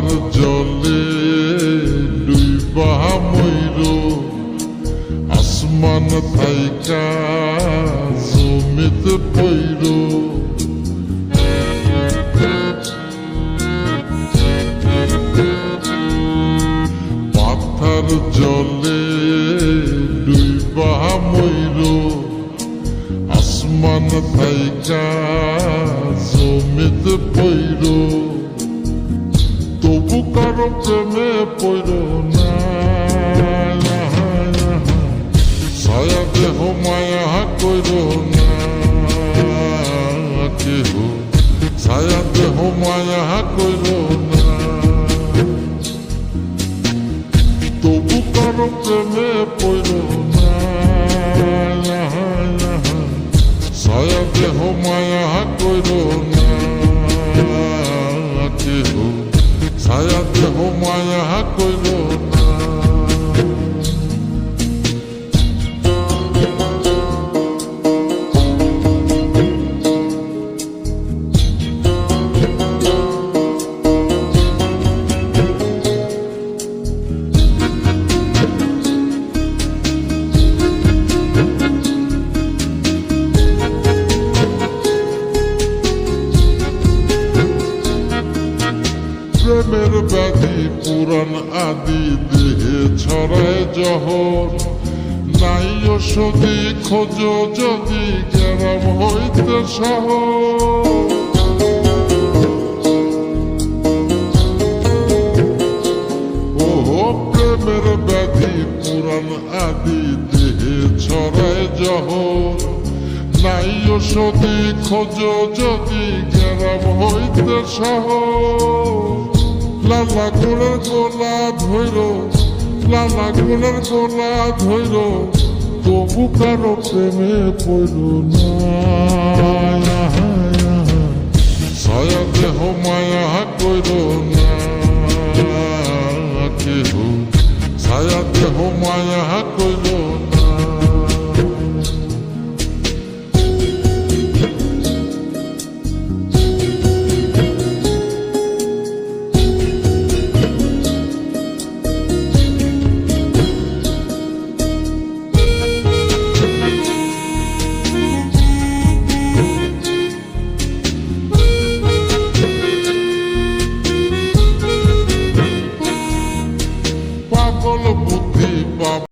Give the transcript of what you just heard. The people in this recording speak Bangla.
পাথার জলে ডুইবা ময়ূর আসমান থাইকা জমিতে পৈর পাথার জলে ডুইবা ময়ূর আসমান থাইকা জমিতে পৈর প্রেমে পৈর না ছায়া দেহ মায়া কইর না কেহ ছায়া দেহ মায়া কইর না। তবু কারও প্রেমে পৈর না ছায়া দেহ মায়া কইর দেহ মায়া প্রেমের ব্যাধি পুরাণ আদি দেহে ছড়ায় জহর। নাই ওষুধি খোঁজ যদি গ্রাম হইতে ওহো, প্রেমের ব্যাধি পুরাণ আদি দেহে ছড়ায় জহর। নাই ওষুধি খোঁজ যদি গ্রাম হইতে শহর লালা গুণের গোলা ধৈর লালা গুণের গোলা ধৈর তবু কারও প্রেমে পড়ল না। সয়া দেহ মায়া কইর না।